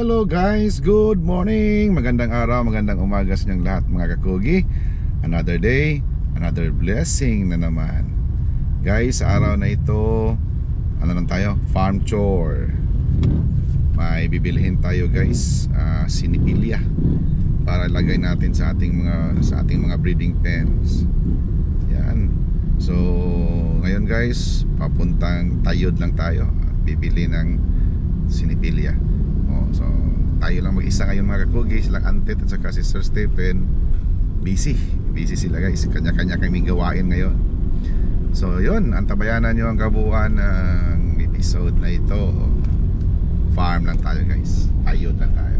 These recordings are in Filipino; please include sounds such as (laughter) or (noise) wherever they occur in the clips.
Hello guys, good morning. Magandang araw, magandang umaga sa inyong lahat mga kakugi. Another day, another blessing na naman. Guys, araw na ito Ano lang tayo? Farm chore. May bibilihin tayo guys ah, Sinipilya Para lagay natin sa ating mga sa ating mga breeding pens. Yan. So, ngayon guys Papuntang tayod lang tayo bibili ng sinipilya so tayo lang mag-isa ngayon mga kakugi, silang Antet at saka si Sir Stephen busy. Busy sila guys, kanya-kanya kaming gawain ngayon. So yun, antabayanan nyo ang kabuuan ng episode na ito. Farm lang tayo guys, ayod lang tayo.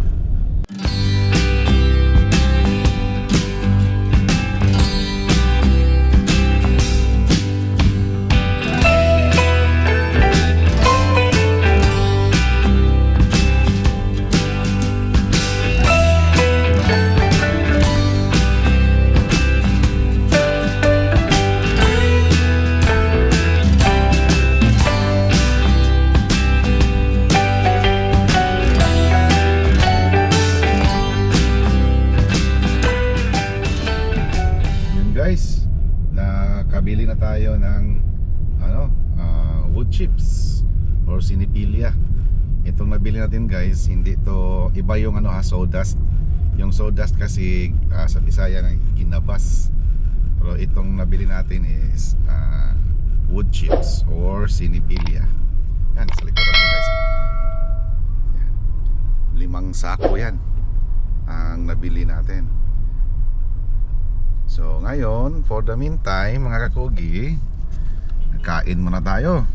Guys, nakabili na tayo ng ano, ah, wood chips or sinipilya. Itong nabili natin guys, hindi to iba yung ano ha, sawdust. Yung sawdust kasi ah, sa Bisaya na ginabas. Pero itong nabili natin is ah, wood chips or sinipilya. Yan, sa likuran ko guys. Yan. Limang sako yan ang nabili natin. So ngayon, for the meantime, mga kakugi, kain muna tayo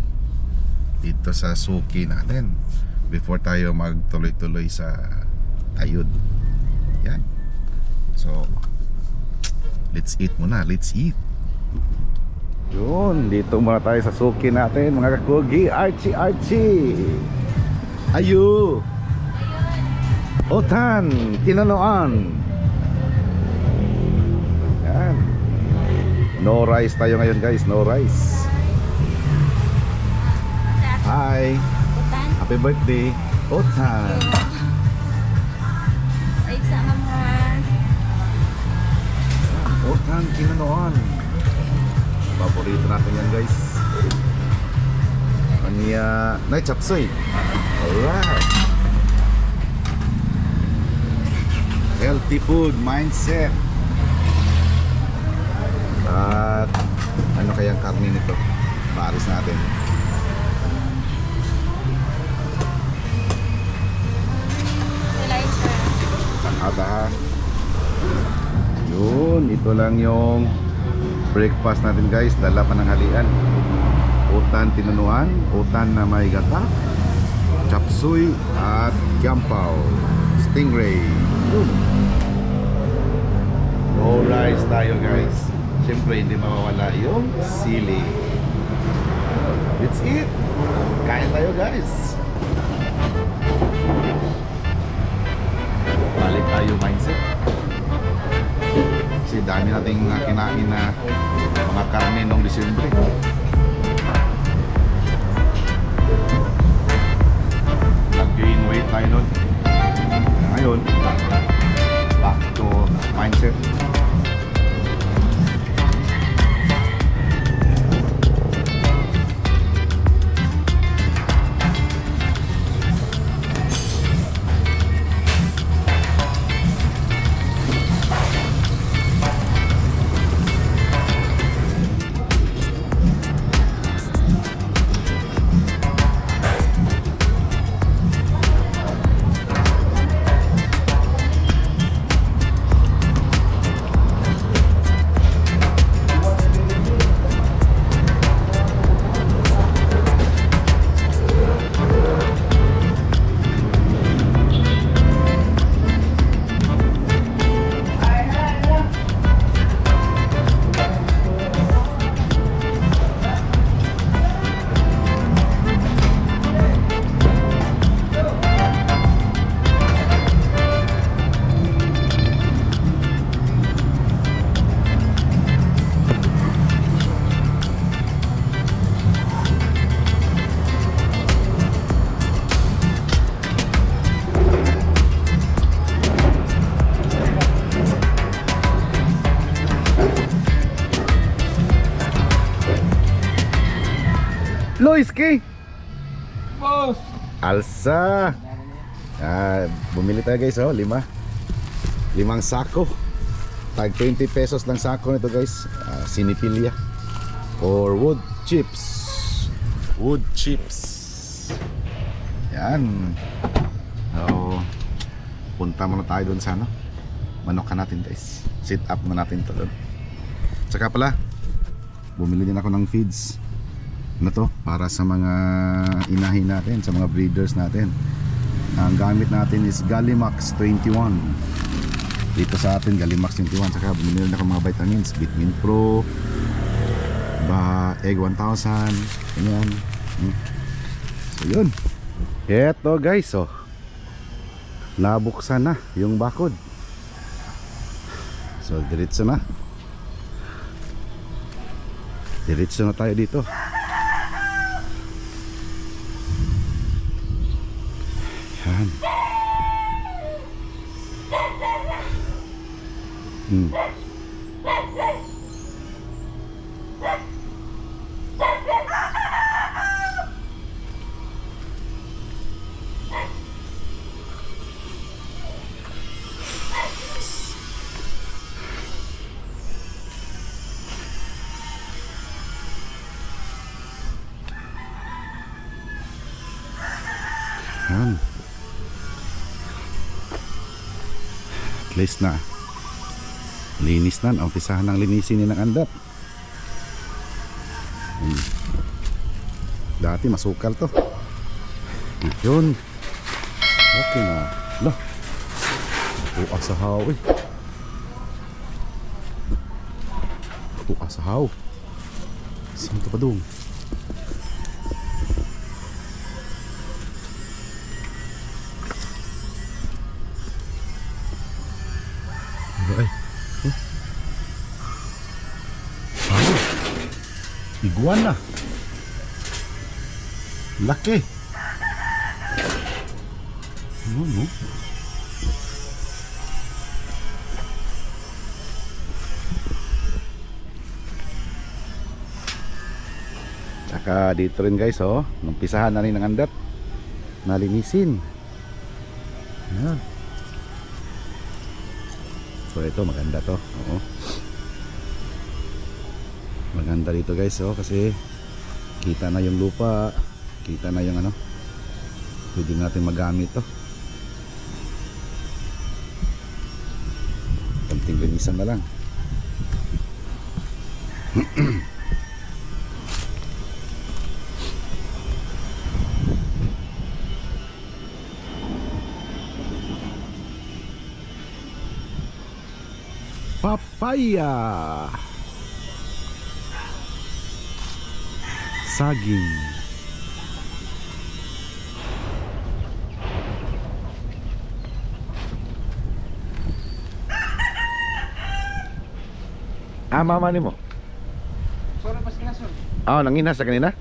dito sa suki natin before tayo magtuloy-tuloy sa ayud. Yan. So, let's eat muna. Let's eat. Yun, dito muna tayo sa suki natin, mga kakugi. Archie, Archie! Ayu! Otan! Tinanoan! No rice tayo ngayon guys, no rice. Hi, happy birthday. Otan. Otan kinanoan. Paborito natin yan guys. Kanya, nay chapsoy. Alright. Healthy food mindset. At ano kayang karne nito? Paris natin. Eliza. Ata ha. Yun, ito lang yung breakfast natin guys. Dala pa ng halian. Utan tinunuan, utan na may gata, chapsuy at gampaw. Stingray. No rice tayo guys. Siyempre hindi mawawala yung sili. Let's eat. Kain tayo guys. balik tayo mindset kasi dami nating kinain na mga karne noong Disyembre nag-gain weight tayo nun ngayon back to mindset Loiski! Boss! Alsa! Ah, bumili tayo guys, oh, lima. Limang sako. Tag 20 pesos lang sako nito guys. Ah, sinipilya. Or wood chips. Wood chips. Yan. So, punta muna tayo doon sa ano. Manokan natin guys. Sit up na natin to doon. Tsaka pala, bumili din ako ng feeds. Ano to? Para sa mga inahin natin, sa mga breeders natin. Ang gamit natin is Gallimax 21. Dito sa atin, Gallimax 21. Saka bumili rin ako mga vitamins, Vitamin Pro, ba Egg 1000, ganyan. Hmm. So yun. Eto guys, oh. Nabuksan na yung bakod. So diretso na. Diretso na tayo dito. Hmm. Yan. Linis na. Umpisahan ng linisin ni ng andap. Hmm. Dati masukal to. Yun. Okay na. Lah. Tuwa sa haw eh. Tuwa sa haw. Saan ka pa doon? Iguana. Laki. Ano, no? Tsaka dito rin guys, oh. Numpisahan na rin ng andat. Nalinisin. Ayan. So ito maganda to. Oo. Maganda dito guys oh kasi kita na yung lupa, kita na yung ano. Pwede natin magamit to. Konting linisan na lang. (clears throat) Papaya Saging Ah, mama ni mo? Sorry, pas kinasun. Ah, nangina sa kanina?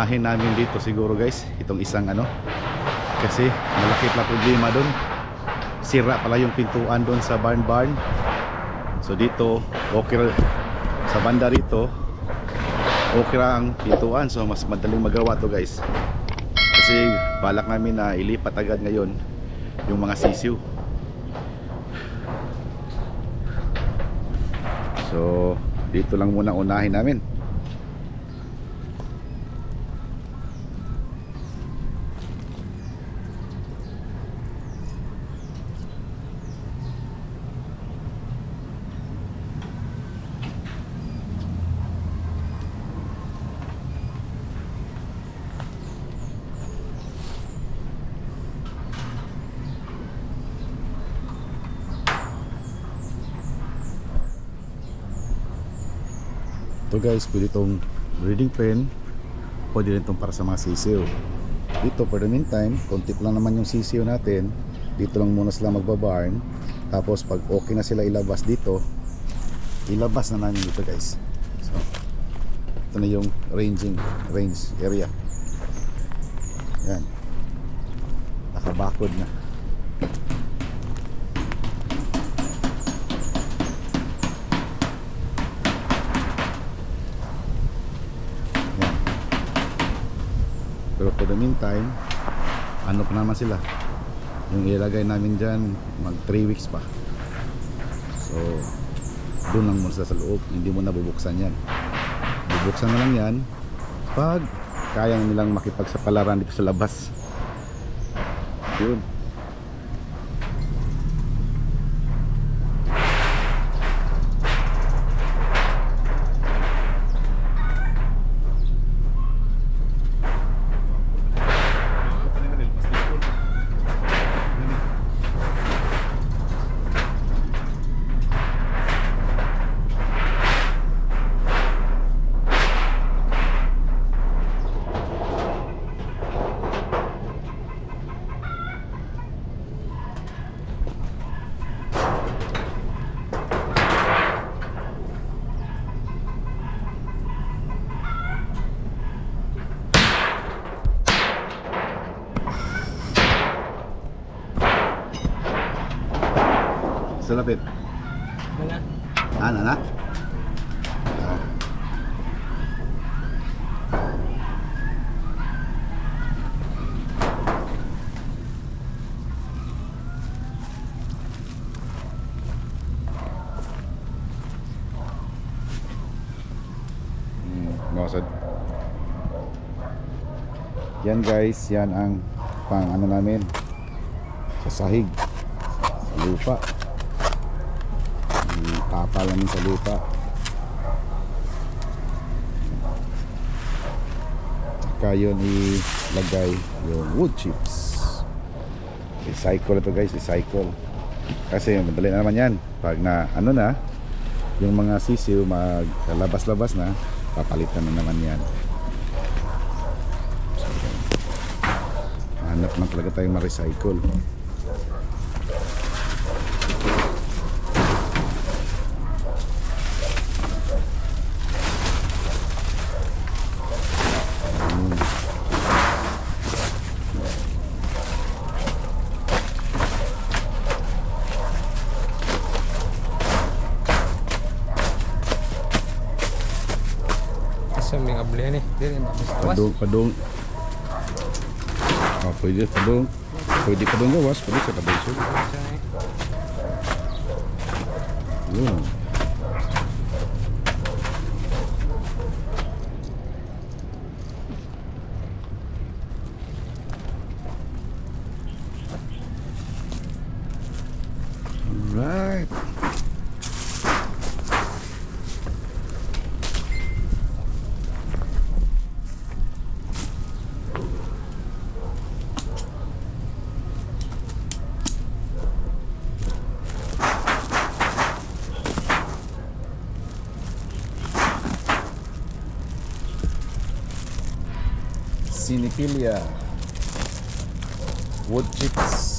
Uunahin namin dito siguro guys itong isang ano. Kasi malaki pa problema doon sira pala yung pintuan doon sa barn barn. So dito okay sa banda rito okay ang pintuan. So mas madaling magawa to guys. Kasi balak namin na ilipat agad ngayon yung mga sisiw. So dito lang muna unahin namin Ito guys, pwede itong breeding pen. Pwede rin itong para sa mga sisiw. Dito for the meantime, konti lang naman yung sisiw natin. Dito lang muna sila magbabarn. Tapos pag okay na sila ilabas dito, ilabas na namin dito guys. So, ito na yung ranging range area. Yan. Nakabakod na. Meantime, ano pa naman sila? Yung ilagay namin dyan, mag 3 weeks pa. So, doon lang muna sa loob. Hindi mo na bubuksan yan. Bubuksan na lang yan pag kaya nilang makipagsapalaran dito sa labas. Yun. Sa lapit. Wala. Ah, na na. Hmm, makasad. Yan guys, yan ang pang ano namin sa sahig sa lupa tapal namin sa lupa. Saka yun ilagay yung wood chips. Recycle ito guys recycle. Kasi madali na naman yan. Pag na ano na yung mga sisiw maglalabas-labas na papalitan na naman yan. So, hanap na talaga tayong ma-recycle Asa may abli ni? Dire na. Awas. Padung, padung. Oh, pwede padung. Pwede padung gawas, pwede sa kabalso. Yun. Alright. Cinephilia Wood chips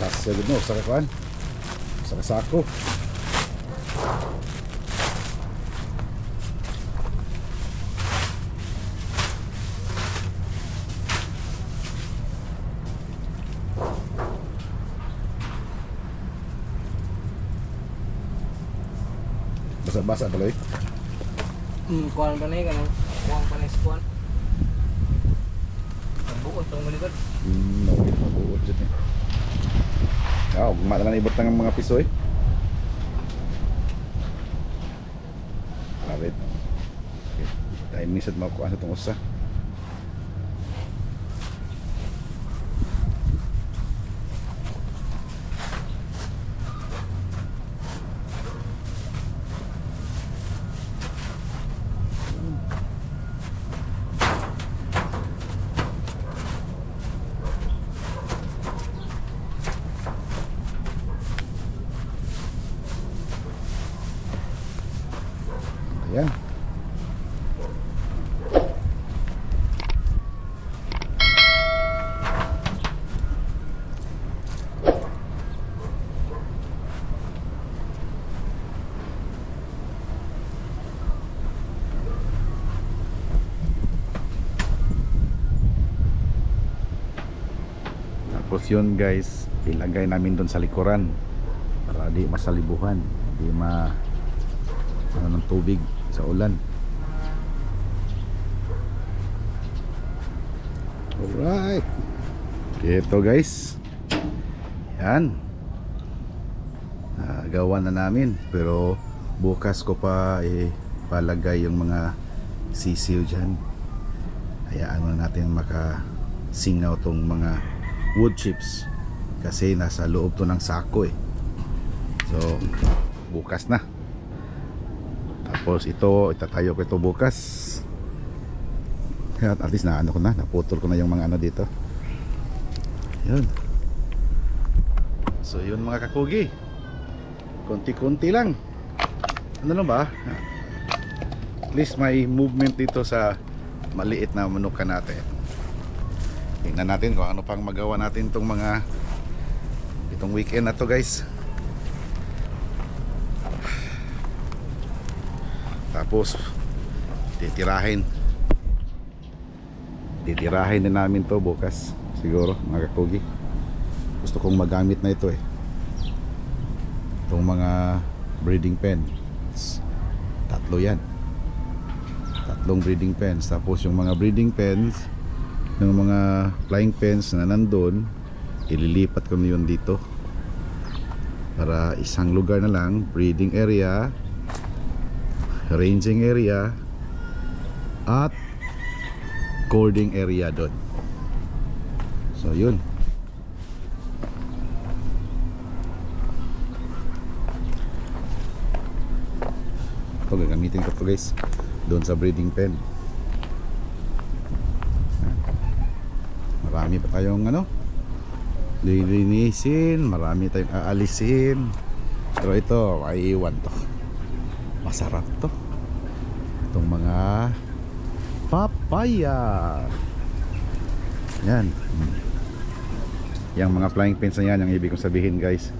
Kasya gud no sa kakuan. Sa kasako. Basa-basa tuloy. Hmm, kuhan pa na yun, ano? Kuhan pa na yung kuhan. Buot tong malikod. Hmm, nawit mabuot dyan eh. Ah, gumata na ibot ng mga piso eh. Alright. Okay. Dahil misad makuha sa itong usa. Tapos yun guys, ilagay namin doon sa likuran para di masalibuhan, di ma ano ng tubig sa ulan. Alright. Ito guys. Yan. Ah, gawa na namin pero bukas ko pa eh, palagay yung mga sisiw dyan. Hayaan muna natin makasingaw tong mga wood chips kasi nasa loob to ng sako eh. So bukas na. Tapos ito, itatayo ko ito bukas. Kaya at least na ano ko na, naputol ko na yung mga ano dito. Yun. So yun mga kakugi. Konti-konti lang. Ano lang ba? At least may movement dito sa maliit na manuka natin. Tingnan natin kung ano pang magawa natin itong mga itong weekend na to guys. Tapos titirahin. Titirahin din namin to bukas siguro mga kakugi. Gusto kong magamit na ito eh. Itong mga breeding pens. Tatlo yan. Tatlong breeding pens. Tapos yung mga breeding pens ng mga flying pens na nandun, ililipat ko na yun dito. Para isang lugar na lang, breeding area, ranging area at cording area doon so yun. Ito gagamitin ko to guys doon sa breeding pen marami pa tayong ano lilinisin marami tayong aalisin pero ito maiiwan to masarap to itong mga papaya. Yan. Yang mga flying pins na yan, yung ibig kong sabihin guys.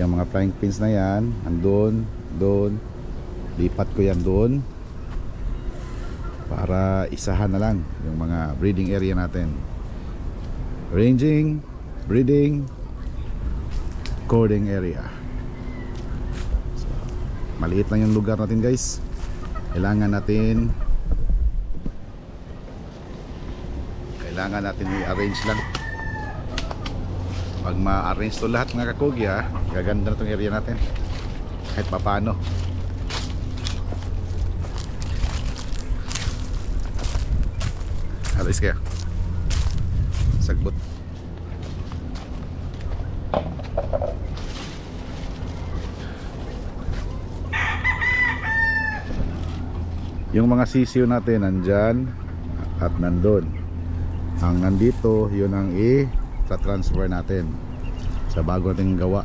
Yung mga flying pins na yan, andun, doon. Lipat ko yan doon. Para isahan na lang yung mga breeding area natin. Ranging, breeding, coding area. So, maliit lang yung lugar natin guys. Kailangan natin kailangan natin i-arrange lang pag ma-arrange to lahat mga kakugi gaganda na itong area natin kahit papano alis kayo sagbot yung mga sisiyo natin nandyan at nandun. Ang nandito yun ang i-transfer natin sa bago nating gawa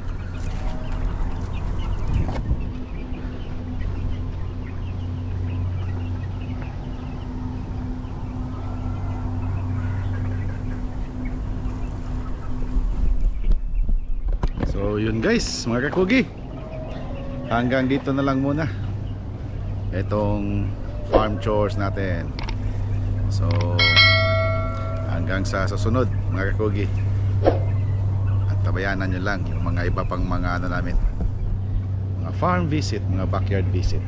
so yun guys mga kakugi. Hanggang dito na lang muna. Itong farm chores natin. So hanggang sa susunod mga kakugi. At tabayanan nyo lang yung mga iba pang mga ano namin. Mga farm visit mga backyard visit.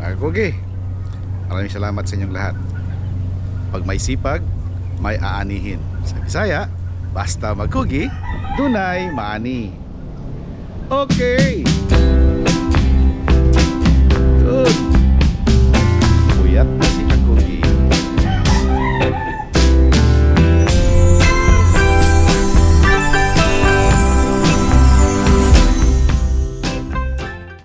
Mga kakugi maraming salamat sa inyong lahat. Pag may sipag may aanihin. Sa Bisaya basta magkugi dunay maani. Okay